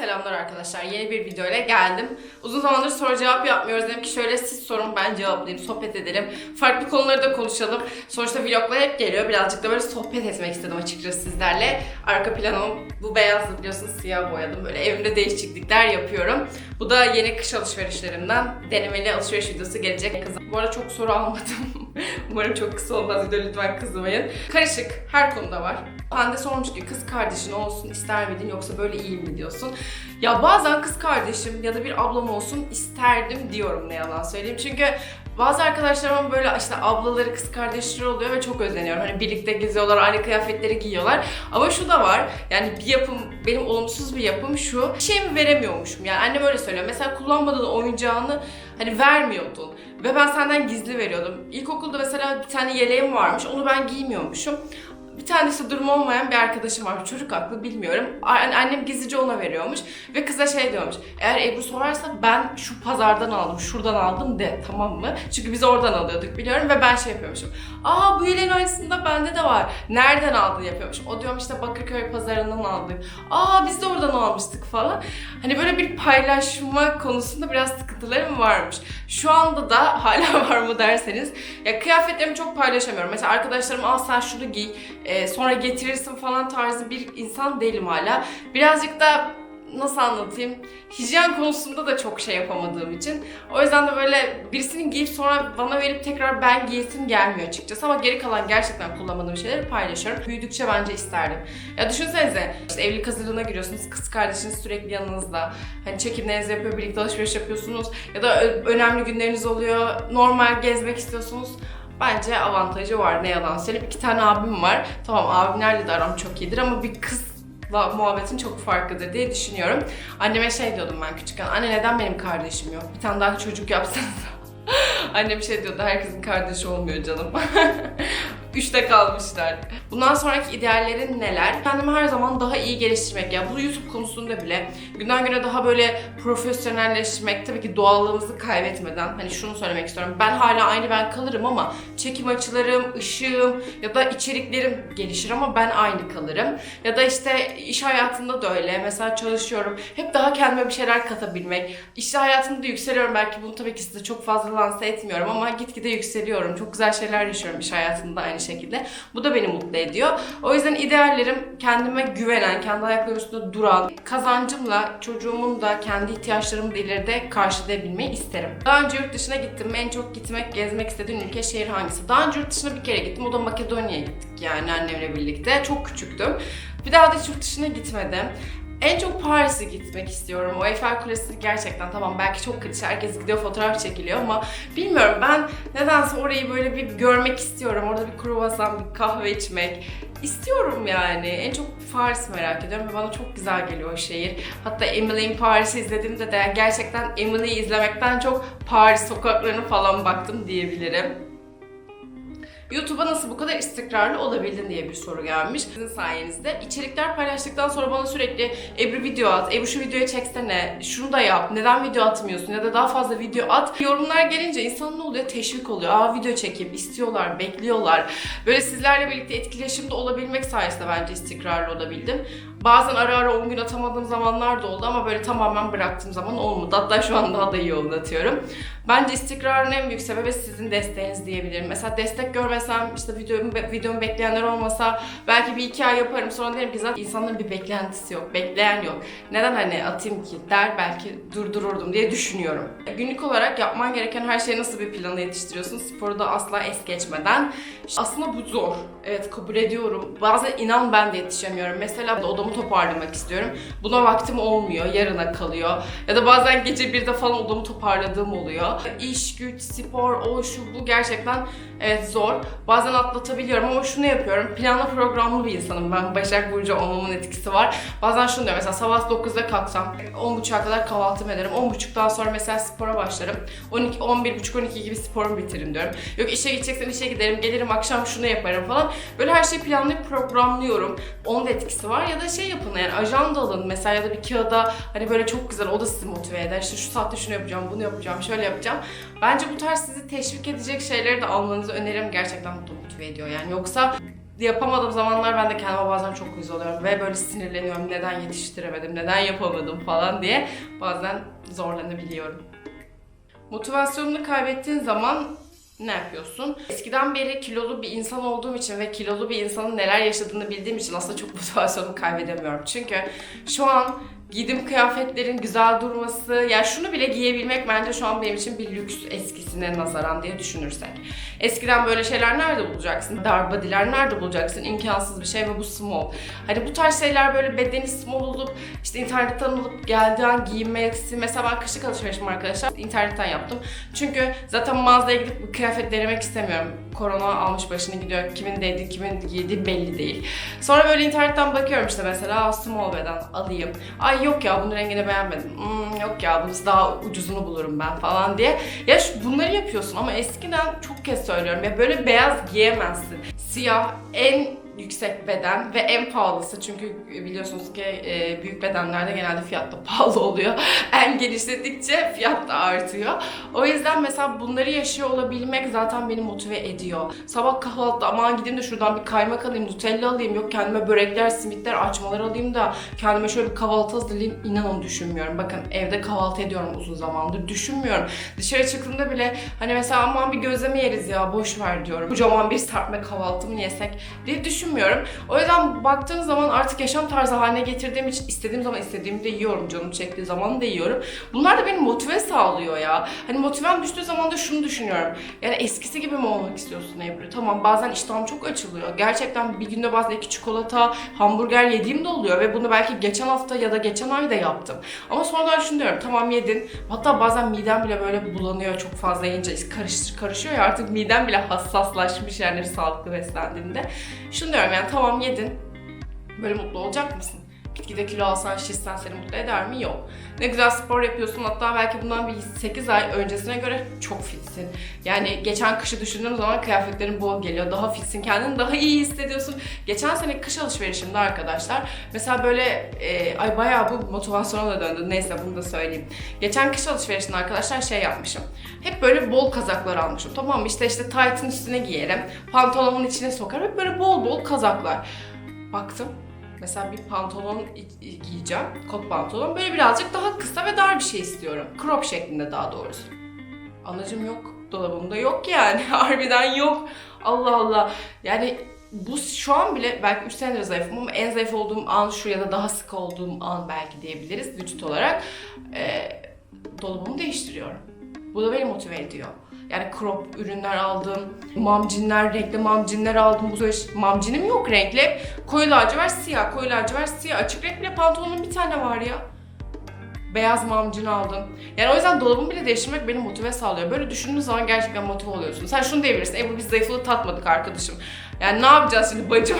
selamlar arkadaşlar. Yeni bir video ile geldim. Uzun zamandır soru cevap yapmıyoruz. Dedim ki şöyle siz sorun ben cevaplayayım, sohbet edelim. Farklı konuları da konuşalım. Sonuçta vloglar hep geliyor. Birazcık da böyle sohbet etmek istedim açıkçası sizlerle. Arka planım bu beyazdı biliyorsunuz siyah boyadım. Böyle evimde değişiklikler yapıyorum. Bu da yeni kış alışverişlerimden denemeli alışveriş videosu gelecek. Bu arada çok soru almadım. Umarım çok kısa olmaz video lütfen kızmayın. Karışık her konuda var. Hande sormuş ki kız kardeşin olsun ister miydin yoksa böyle iyi mi diyorsun. Ya bazen kız kardeşim ya da bir ablam olsun isterdim diyorum ne yalan söyleyeyim. Çünkü bazı arkadaşlarımın böyle işte ablaları kız kardeşleri oluyor ve çok özleniyorum. Hani birlikte geziyorlar, aynı kıyafetleri giyiyorlar. Ama şu da var. Yani bir yapım, benim olumsuz bir yapım şu. Bir şeyimi veremiyormuşum. Yani annem öyle söylüyor. Mesela kullanmadığın oyuncağını hani vermiyordun. Ve ben senden gizli veriyordum. İlkokulda mesela bir tane yeleğim varmış. Onu ben giymiyormuşum. Bir tanesi durumu olmayan bir arkadaşım var. Çocuk aklı bilmiyorum. An- Annem gizlice ona veriyormuş. Ve kıza şey diyormuş. Eğer Ebru sorarsa ben şu pazardan aldım, şuradan aldım de tamam mı? Çünkü biz oradan alıyorduk biliyorum ve ben şey yapıyormuşum. Aa bu yeleğin aynısında bende de var. Nereden aldın yapıyormuşum. O diyorum işte Bakırköy pazarından aldım. Aa biz de oradan almıştık falan. Hani böyle bir paylaşma konusunda biraz sıkıntılarım varmış. Şu anda da hala var mı derseniz ya kıyafetlerimi çok paylaşamıyorum. Mesela arkadaşlarım al sen şunu giy e, sonra getirirsin falan tarzı bir insan değilim hala. Birazcık da nasıl anlatayım? Hijyen konusunda da çok şey yapamadığım için. O yüzden de böyle birisinin giyip sonra bana verip tekrar ben giyesim gelmiyor açıkçası. Ama geri kalan gerçekten kullanmadığım şeyleri paylaşıyorum. Büyüdükçe bence isterdim. Ya düşünsenize işte evlilik hazırlığına giriyorsunuz. Kız kardeşiniz sürekli yanınızda. Hani çekimlerinizi yapıyor, birlikte alışveriş yapıyorsunuz. Ya da önemli günleriniz oluyor. Normal gezmek istiyorsunuz. Bence avantajı var ne yalan söyleyeyim. İki tane abim var. Tamam abimlerle de aram çok iyidir ama bir kızla muhabbetim çok farklıdır diye düşünüyorum. Anneme şey diyordum ben küçükken. Anne neden benim kardeşim yok? Bir tane daha çocuk yapsanız. Annem şey diyordu herkesin kardeşi olmuyor canım. Üçte kalmışlar. Bundan sonraki ideallerin neler? Kendimi her zaman daha iyi geliştirmek. Ya bu YouTube konusunda bile günden güne daha böyle profesyonelleşmek, tabii ki doğallığımızı kaybetmeden. Hani şunu söylemek istiyorum. Ben hala aynı ben kalırım ama çekim açılarım, ışığım ya da içeriklerim gelişir ama ben aynı kalırım. Ya da işte iş hayatında da öyle. Mesela çalışıyorum. Hep daha kendime bir şeyler katabilmek. İş hayatında da yükseliyorum. Belki bunu tabii ki size çok fazla lanse etmiyorum ama gitgide yükseliyorum. Çok güzel şeyler yaşıyorum iş hayatında aynı şekilde. Bu da beni mutlu ediyor. O yüzden ideallerim kendime güvenen, kendi ayaklarım üstünde duran, kazancımla çocuğumun da kendi ihtiyaçlarımı da ileride karşılayabilmeyi isterim. Daha önce yurt dışına gittim. En çok gitmek, gezmek istediğim ülke şehir hangisi? Daha önce yurt dışına bir kere gittim. O da Makedonya'ya gittik yani annemle birlikte. Çok küçüktüm. Bir daha da yurt dışına gitmedim. En çok Paris'e gitmek istiyorum. O Eiffel Kulesi gerçekten tamam belki çok klişe herkes gidiyor fotoğraf çekiliyor ama bilmiyorum ben nedense orayı böyle bir görmek istiyorum. Orada bir kruvasan, bir kahve içmek istiyorum yani. En çok Paris merak ediyorum ve bana çok güzel geliyor o şehir. Hatta Emily in Paris'i izlediğimde de gerçekten Emily'yi izlemekten çok Paris sokaklarını falan baktım diyebilirim. YouTube'a nasıl bu kadar istikrarlı olabildin diye bir soru gelmiş. Sizin sayenizde. İçerikler paylaştıktan sonra bana sürekli Ebru video at, Ebru şu videoyu çeksene, şunu da yap, neden video atmıyorsun ya da daha fazla video at. Yorumlar gelince insan ne oluyor? Teşvik oluyor. Aa video çekeyim, istiyorlar, bekliyorlar. Böyle sizlerle birlikte etkileşimde olabilmek sayesinde bence istikrarlı olabildim. Bazen ara ara 10 gün atamadığım zamanlar da oldu ama böyle tamamen bıraktığım zaman olmadı. Hatta şu an daha da iyi oldu atıyorum. Bence istikrarın en büyük sebebi sizin desteğiniz diyebilirim. Mesela destek görmesem, işte videomu, videomu bekleyenler olmasa belki bir iki ay yaparım. Sonra derim ki zaten insanların bir beklentisi yok, bekleyen yok. Neden hani atayım ki der belki durdururdum diye düşünüyorum. Günlük olarak yapman gereken her şeyi nasıl bir plana yetiştiriyorsun? Sporu da asla es geçmeden. Aslında bu zor. Evet kabul ediyorum. Bazen inan ben de yetişemiyorum. Mesela odamı toparlamak istiyorum. Buna vaktim olmuyor. Yarına kalıyor. Ya da bazen gece birde falan odamı toparladığım oluyor. İş, güç, spor, o şu bu gerçekten evet zor. Bazen atlatabiliyorum ama şunu yapıyorum. Planlı programlı bir insanım ben. Başak Burcu olmamın etkisi var. Bazen şunu diyorum mesela sabah 9'da kalksam 10.30'a kadar kahvaltımı ederim. 10.30'dan sonra mesela spora başlarım. 12, 11.30-12 gibi sporumu bitiririm diyorum. Yok işe gideceksen işe giderim. Gelirim akşam şunu yaparım falan. Böyle her şeyi planlayıp programlıyorum. Onun da etkisi var. Ya da şey yapın yani ajanda alın mesela ya da bir kağıda hani böyle çok güzel o da sizi motive eder. İşte şu saatte şunu yapacağım, bunu yapacağım, şöyle yapacağım. Bence bu tarz sizi teşvik edecek şeyleri de almanızı öneririm. Gerçekten mutlu motive ediyor yani. Yoksa yapamadığım zamanlar ben de kendime bazen çok uyuz oluyorum ve böyle sinirleniyorum. Neden yetiştiremedim, neden yapamadım falan diye bazen zorlanabiliyorum. Motivasyonunu kaybettiğin zaman ne yapıyorsun? Eskiden beri kilolu bir insan olduğum için ve kilolu bir insanın neler yaşadığını bildiğim için aslında çok motivasyonumu kaybedemiyorum. Çünkü şu an giydiğim kıyafetlerin güzel durması, yani şunu bile giyebilmek bence şu an benim için bir lüks eskisine nazaran diye düşünürsek. Eskiden böyle şeyler nerede bulacaksın? Darbadiler nerede bulacaksın? İmkansız bir şey ve bu small. Hani bu tarz şeyler böyle bedeni small olup işte internetten alıp geldiği an giyinmesi. Mesela ben kışlık alışverişim arkadaşlar internetten yaptım. Çünkü zaten mağazaya gidip kıyafet denemek istemiyorum. Korona almış başını gidiyor. Kimin değdiği, kimin giydiği belli değil. Sonra böyle internetten bakıyorum işte mesela "Aa, small beden alayım. Ay yok ya bunun rengini beğenmedim. Hmm, yok ya bunun daha ucuzunu bulurum ben falan diye. Ya şu, bunları yapıyorsun ama eskiden çok kez söylüyorum ya böyle beyaz giyemezsin. Siyah en yüksek beden ve en pahalısı çünkü biliyorsunuz ki e, büyük bedenlerde genelde fiyat da pahalı oluyor. En genişledikçe fiyat da artıyor. O yüzden mesela bunları yaşıyor olabilmek zaten beni motive ediyor. Sabah kahvaltıda aman gideyim de şuradan bir kaymak alayım, Nutella alayım, yok kendime börekler, simitler, açmalar alayım da kendime şöyle bir kahvaltı hazırlayayım. İnanın düşünmüyorum. Bakın evde kahvaltı ediyorum uzun zamandır. Düşünmüyorum. Dışarı çıktığımda bile hani mesela aman bir gözleme yeriz ya boş ver diyorum. Kocaman bir serpme kahvaltı mı yesek diye düşünmüyorum. O yüzden baktığınız zaman artık yaşam tarzı haline getirdiğim için istediğim zaman istediğimi de yiyorum. Canım çektiği zaman da yiyorum. Bunlar da beni motive sağlıyor ya. Hani motivem düştüğü zaman da şunu düşünüyorum. Yani eskisi gibi mi olmak istiyorsun Ebru? Tamam bazen iştahım çok açılıyor. Gerçekten bir günde bazen iki çikolata, hamburger yediğim de oluyor ve bunu belki geçen hafta ya da geçen ay da yaptım. Ama sonradan düşünüyorum tamam yedin. Hatta bazen midem bile böyle bulanıyor çok fazla yiyince karıştır karışıyor ya artık midem bile hassaslaşmış yani sağlıklı beslendiğinde. Şunu yani tamam yedin. Böyle mutlu olacak mısın? Gitgide kilo alsan, şişsen seni mutlu eder mi? Yok. Ne güzel spor yapıyorsun. Hatta belki bundan bir 8 ay öncesine göre çok fitsin. Yani geçen kışı düşündüğüm zaman kıyafetlerin bol geliyor. Daha fitsin. Kendini daha iyi hissediyorsun. Geçen sene kış alışverişimde arkadaşlar. Mesela böyle e, ay bayağı bu motivasyona da döndü. Neyse bunu da söyleyeyim. Geçen kış alışverişinde arkadaşlar şey yapmışım. Hep böyle bol kazaklar almışım. Tamam mı? İşte işte tight'ın üstüne giyerim. Pantolonumun içine sokarım. Hep böyle bol bol kazaklar. Baktım Mesela bir pantolon giyeceğim, kot pantolon. Böyle birazcık daha kısa ve dar bir şey istiyorum. Crop şeklinde daha doğrusu. Anacım yok, dolabımda yok yani. Harbiden yok. Allah Allah. Yani bu şu an bile belki 3 senedir zayıfım ama en zayıf olduğum an şu ya da daha sık olduğum an belki diyebiliriz vücut olarak. Ee, dolabımı değiştiriyorum. Bu da beni motive ediyor. Yani crop ürünler aldım, mamcinler, renkli mamcinler aldım. Bu kış mamcinim yok renkli. Koyu lacivert siyah, koyu lacivert siyah. Açık renk bile pantolonun bir tane var ya. Beyaz mamcin aldım. Yani o yüzden dolabımı bile değiştirmek beni motive sağlıyor. Böyle düşündüğün zaman gerçekten motive oluyorsun. Sen şunu diyebilirsin. Ebru biz zayıflığı tatmadık arkadaşım. Yani ne yapacağız şimdi bacım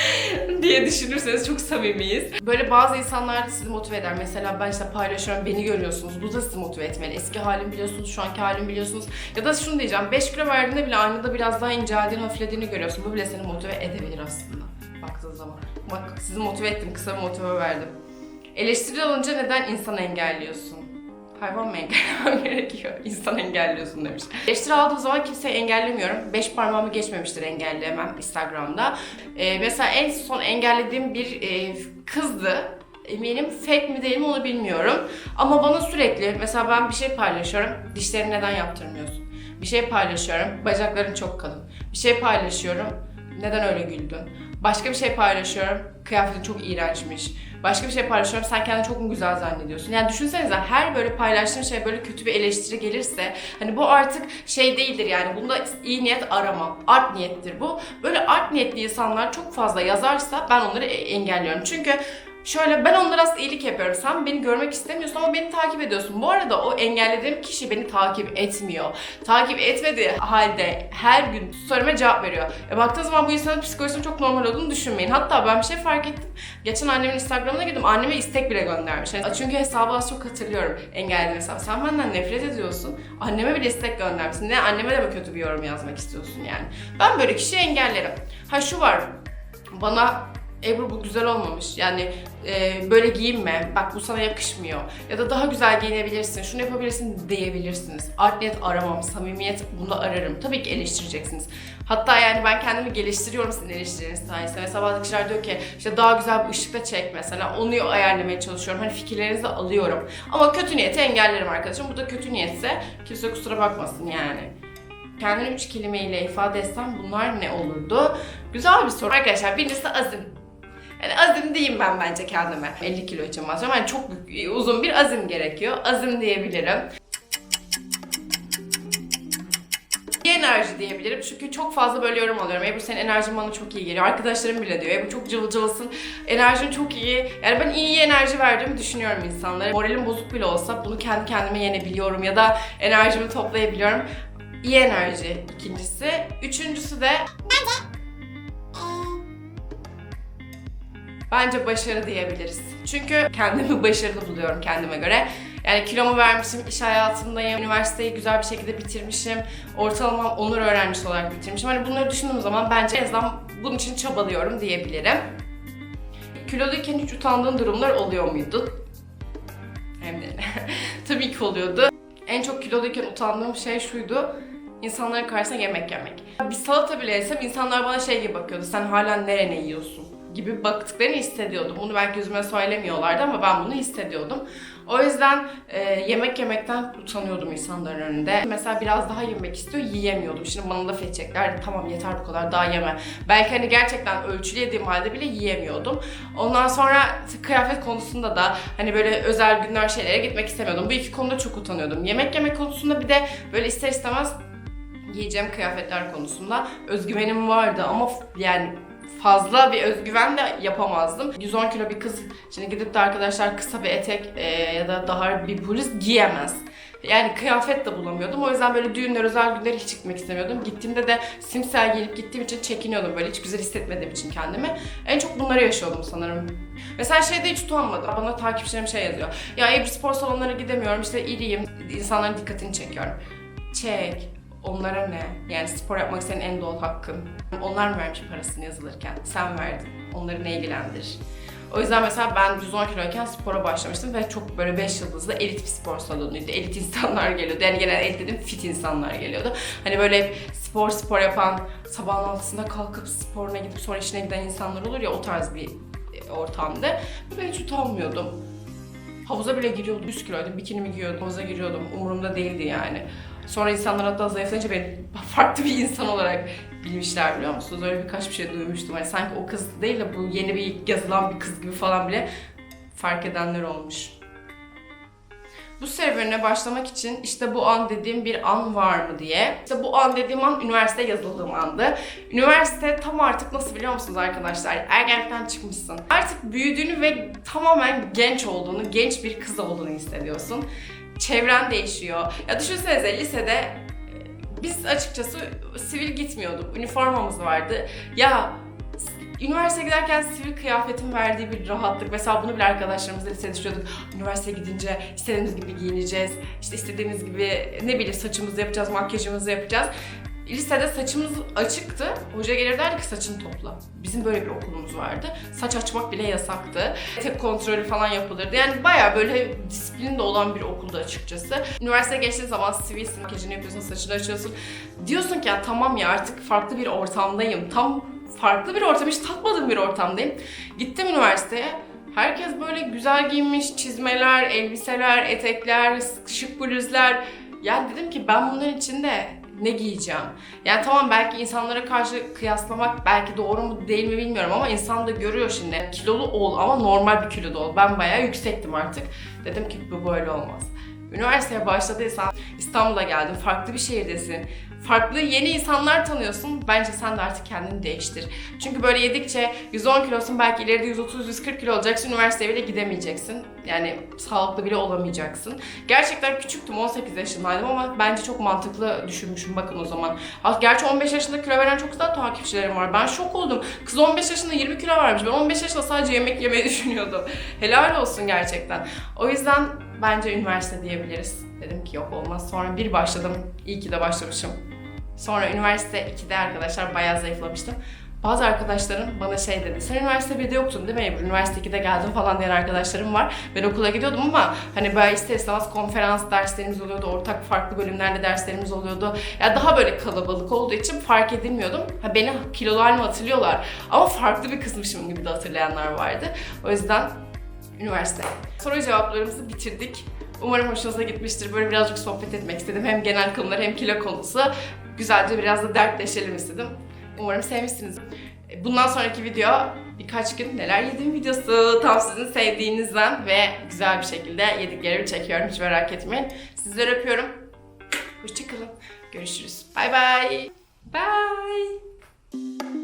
diye düşünürseniz çok samimiyiz. Böyle bazı insanlar sizi motive eder. Mesela ben işte paylaşıyorum, beni görüyorsunuz. Bu da sizi motive etmeli. Eski halimi biliyorsunuz, şu anki halimi biliyorsunuz. Ya da şunu diyeceğim, 5 kilo verdiğinde bile aynada biraz daha inceldiğini, hafiflediğini görüyorsun. Bu bile seni motive edebilir aslında baktığın zaman. Bak sizi motive ettim, kısa bir motive verdim. Eleştiri alınca neden insan engelliyorsun? Hayvan mı engellemem gerekiyor? İnsan engelliyorsun demiş. Eleştiri aldığım zaman kimseyi engellemiyorum. Beş parmağımı geçmemiştir engelleyemem Instagram'da. Ee, mesela en son engellediğim bir e, kızdı. Eminim fake mi değil mi onu bilmiyorum. Ama bana sürekli mesela ben bir şey paylaşıyorum. Dişlerini neden yaptırmıyorsun? Bir şey paylaşıyorum. Bacakların çok kalın. Bir şey paylaşıyorum. Neden öyle güldün? Başka bir şey paylaşıyorum. Kıyafetin çok iğrençmiş. Başka bir şey paylaşıyorum. Sen kendini çok mu güzel zannediyorsun? Yani düşünsenize her böyle paylaştığım şey böyle kötü bir eleştiri gelirse hani bu artık şey değildir yani. Bunda iyi niyet aramam. Art niyettir bu. Böyle art niyetli insanlar çok fazla yazarsa ben onları e- engelliyorum. Çünkü Şöyle ben onlara aslında iyilik yapıyorum. Sen beni görmek istemiyorsun ama beni takip ediyorsun. Bu arada o engellediğim kişi beni takip etmiyor. Takip etmediği halde her gün soruma cevap veriyor. E baktığınız zaman bu insanın psikolojisinin çok normal olduğunu düşünmeyin. Hatta ben bir şey fark ettim. Geçen annemin Instagram'ına girdim. Anneme istek bile göndermiş. Yani çünkü hesabı az çok hatırlıyorum. Engellediğim hesabı. Sen benden nefret ediyorsun. Anneme bile istek göndermişsin. Ne anneme de mi kötü bir yorum yazmak istiyorsun yani. Ben böyle kişiyi engellerim. Ha şu var. Bana Ebru bu güzel olmamış. Yani e, böyle giyinme. Bak bu sana yakışmıyor. Ya da daha güzel giyinebilirsin. Şunu yapabilirsin diyebilirsiniz. Art niyet aramam. Samimiyet bunda ararım. Tabii ki eleştireceksiniz. Hatta yani ben kendimi geliştiriyorum sizin eleştirileriniz sayesinde. Mesela bazı kişiler diyor ki işte daha güzel bir ışıkta çek mesela. Onu ayarlamaya çalışıyorum. Hani fikirlerinizi alıyorum. Ama kötü niyeti engellerim arkadaşım. Bu da kötü niyetse kimse kusura bakmasın yani. Kendini üç kelimeyle ifade etsem bunlar ne olurdu? Güzel bir soru. Arkadaşlar birincisi azim. Yani azim diyeyim ben bence kendime. 50 kilo için bahsediyorum. Yani çok uzun bir azim gerekiyor. Azim diyebilirim. Enerji diyebilirim çünkü çok fazla böyle yorum alıyorum. Ebru senin enerjin bana çok iyi geliyor. Arkadaşlarım bile diyor. Ebru çok cıvıl cıvılsın. Enerjin çok iyi. Yani ben iyi enerji verdiğimi düşünüyorum insanlara. Moralim bozuk bile olsa bunu kendi kendime yenebiliyorum ya da enerjimi toplayabiliyorum. İyi enerji ikincisi. Üçüncüsü de Bence başarı diyebiliriz. Çünkü kendimi başarılı buluyorum kendime göre. Yani kilomu vermişim, iş hayatındayım, üniversiteyi güzel bir şekilde bitirmişim, ortalamam onur öğrencisi olarak bitirmişim. Hani bunları düşündüğüm zaman bence en azından bunun için çabalıyorum diyebilirim. Kiloluyken hiç utandığın durumlar oluyor muydu? Hem de Tabii ki oluyordu. En çok kiloluyken utandığım şey şuydu. İnsanların karşısında yemek yemek. Bir salata bile yesem insanlar bana şey gibi bakıyordu. Sen hala nerene yiyorsun? Gibi baktıklarını hissediyordum. Bunu belki yüzüme söylemiyorlardı ama ben bunu hissediyordum. O yüzden e, yemek yemekten utanıyordum insanların önünde. Mesela biraz daha yemek istiyor, yiyemiyordum. Şimdi bana laf edecekler, tamam yeter bu kadar daha yeme. Belki hani gerçekten ölçülü yediğim halde bile yiyemiyordum. Ondan sonra kıyafet konusunda da hani böyle özel günler şeylere gitmek istemiyordum. Bu iki konuda çok utanıyordum. Yemek yemek konusunda bir de böyle ister istemez giyeceğim kıyafetler konusunda özgüvenim vardı ama yani fazla bir özgüven de yapamazdım. 110 kilo bir kız şimdi gidip de arkadaşlar kısa bir etek e, ya da daha bir bluz giyemez. Yani kıyafet de bulamıyordum. O yüzden böyle düğünler, özel günler hiç gitmek istemiyordum. Gittiğimde de simsel giyip gittiğim için çekiniyordum böyle hiç güzel hissetmediğim için kendimi. En çok bunları yaşıyordum sanırım. Mesela şeyde hiç utanmadım. Bana takipçilerim şey yazıyor. Ya Ebru spor salonlarına gidemiyorum işte iriyim. İnsanların dikkatini çekiyorum. Çek. Onlara ne? Yani spor yapmak senin en doğal hakkın. Onlar mı vermiş parasını yazılırken? Sen verdin. Onları ne ilgilendirir? O yüzden mesela ben 110 kiloyken spora başlamıştım ve çok böyle 5 yıldızlı elit bir spor salonuydu. Elit insanlar geliyordu. Yani genel elit dedim fit insanlar geliyordu. Hani böyle hep spor spor yapan, sabahın altısında kalkıp sporuna gidip sonra işine giden insanlar olur ya o tarz bir e, ortamda. Ben hiç utanmıyordum. Havuza bile giriyordum. 100 kiloydum. Bikinimi giyiyordum. Havuza giriyordum. Umurumda değildi yani. Sonra insanlar hatta zayıflayınca beni farklı bir insan olarak bilmişler biliyor musunuz? Öyle birkaç bir şey duymuştum. Hani sanki o kız değil de bu yeni bir yazılan bir kız gibi falan bile fark edenler olmuş. Bu serüvenine başlamak için işte bu an dediğim bir an var mı diye. İşte bu an dediğim an üniversite yazıldığım andı. Üniversite tam artık nasıl biliyor musunuz arkadaşlar? Ergenlikten çıkmışsın. Artık büyüdüğünü ve tamamen genç olduğunu, genç bir kız olduğunu hissediyorsun. Çevren değişiyor. Ya düşünsenize lisede e, biz açıkçası sivil gitmiyorduk. Üniformamız vardı. Ya Üniversiteye giderken sivil kıyafetin verdiği bir rahatlık. Mesela bunu bile arkadaşlarımızla lisede düşünüyorduk. Üniversiteye gidince istediğimiz gibi giyineceğiz. İşte istediğimiz gibi ne bileyim saçımızı yapacağız, makyajımızı yapacağız. Lisede saçımız açıktı. Hoca gelir derdi ki saçını topla. Bizim böyle bir okulumuz vardı. Saç açmak bile yasaktı. Tek kontrolü falan yapılırdı. Yani bayağı böyle disiplin de olan bir okulda açıkçası. Üniversiteye geçtiğin zaman sivilsin, makyajını yapıyorsun, saçını açıyorsun. Diyorsun ki ya tamam ya artık farklı bir ortamdayım. Tam farklı bir ortam, hiç tatmadığım bir ortamdayım. Gittim üniversiteye. Herkes böyle güzel giyinmiş, çizmeler, elbiseler, etekler, şık bluzlar. Yani dedim ki ben bunların içinde ne giyeceğim? Yani tamam belki insanlara karşı kıyaslamak belki doğru mu değil mi bilmiyorum ama insan da görüyor şimdi. Kilolu ol ama normal bir kiloda ol. Ben bayağı yüksektim artık. Dedim ki bu böyle olmaz. Üniversiteye başladıysan İstanbul'a geldin, farklı bir şehirdesin. Farklı yeni insanlar tanıyorsun. Bence sen de artık kendini değiştir. Çünkü böyle yedikçe 110 kilosun belki ileride 130-140 kilo olacaksın. Üniversiteye bile gidemeyeceksin. Yani sağlıklı bile olamayacaksın. Gerçekten küçüktüm 18 yaşındaydım ama bence çok mantıklı düşünmüşüm bakın o zaman. Gerçi 15 yaşında kilo veren çok güzel takipçilerim var. Ben şok oldum. Kız 15 yaşında 20 kilo vermiş. Ben 15 yaşında sadece yemek yemeyi düşünüyordum. Helal olsun gerçekten. O yüzden bence üniversite diyebiliriz. Dedim ki yok olmaz. Sonra bir başladım. İyi ki de başlamışım. Sonra üniversite 2'de arkadaşlar bayağı zayıflamıştım. Bazı arkadaşlarım bana şey dedi. Sen üniversite 1'de yoktun değil mi Ebru? Üniversite 2'de geldin falan diyen arkadaşlarım var. Ben okula gidiyordum ama hani böyle ister istemez konferans derslerimiz oluyordu. Ortak farklı bölümlerde derslerimiz oluyordu. Ya daha böyle kalabalık olduğu için fark edilmiyordum. Ha beni kilolu halimi hatırlıyorlar. Ama farklı bir kızmışım gibi de hatırlayanlar vardı. O yüzden üniversite. Soru cevaplarımızı bitirdik. Umarım hoşunuza gitmiştir. Böyle birazcık sohbet etmek istedim. Hem genel konular hem kilo konusu. Güzelce biraz da dertleşelim istedim. Umarım sevmişsiniz. Bundan sonraki video birkaç gün neler yediğim videosu. Tam sizin sevdiğinizden ve güzel bir şekilde yediklerimi çekiyorum. Hiç merak etmeyin. Sizleri öpüyorum. Hoşçakalın. Görüşürüz. Bye bye. Bye.